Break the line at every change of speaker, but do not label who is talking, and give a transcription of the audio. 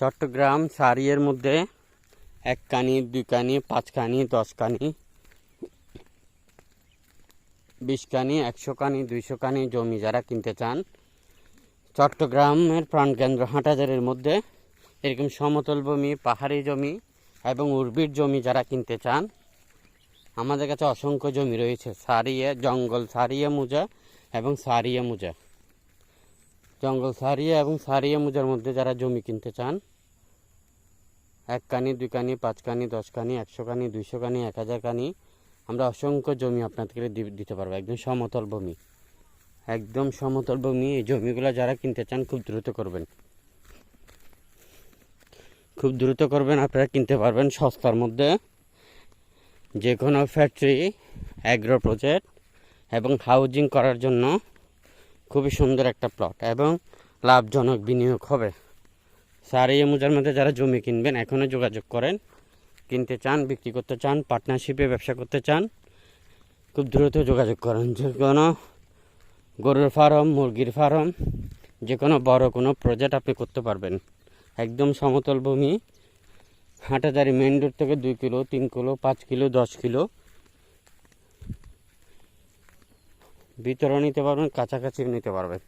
চট্টগ্রাম সারিয়ের মধ্যে এক কানি দুই কানি পাঁচ কানি দশ কানি বিশ কানি একশো কানি দুইশো কানি জমি যারা কিনতে চান, চট্টগ্রামের প্রাণকেন্দ্র হাটাজারের মধ্যে এরকম সমতল ভূমি, পাহাড়ি জমি এবং উর্বির জমি যারা কিনতে চান, আমাদের কাছে অসংখ্য জমি রয়েছে। সারিয়ে, জঙ্গল সারিয়ে মুজা এবং সারিয়ে মুজা। জঙ্গল সারিয়ে এবং সারিয়ে মুজার মধ্যে যারা জমি কিনতে চান এক কানি দুই কানি পাঁচ কানি দশ কানি একশো কানি দুইশো কানি এক হাজার কানি আমরা অসংখ্য জমি আপনাদেরকে দিতে পারব। একদম সমতল ভূমি। একদম সমতল ভূমি। এই জমিগুলো যারা কিনতে চান, খুব দ্রুত করবেন। খুব দ্রুত করবেন, আপনারা কিনতে পারবেন সস্তার মধ্যে। যে কোনো ফ্যাক্টরি অ্যাগ্রো প্রজেক্ট এবং হাউজিং করার জন্য খুবই সুন্দর একটা প্লট এবং লাভজনক বিনিয়োগ হবে। সারিয়ে মুজার মধ্যে যারা জমি কিনবেন, এখনও যোগাযোগ করেন। কিনতে চান, বিক্রি করতে চান পার্টনারশিপে ব্যবসা করতে চান, খুব দ্রুত যোগাযোগ করেন। যে কোনো গরুর ফার্ম, মুরগির ফার্ম, যে কোনো বড় কোনো প্রজেক্ট আপনি করতে পারবেন। একদম সমতল ভূমি, হাটাজারি মেন রোড থেকে দুই কিলো, তিন কিলো, পাঁচ কিলো, দশ কিলো। বিতরণ নিতে পারবেন, কাছাকাছি নিতে পারবেন।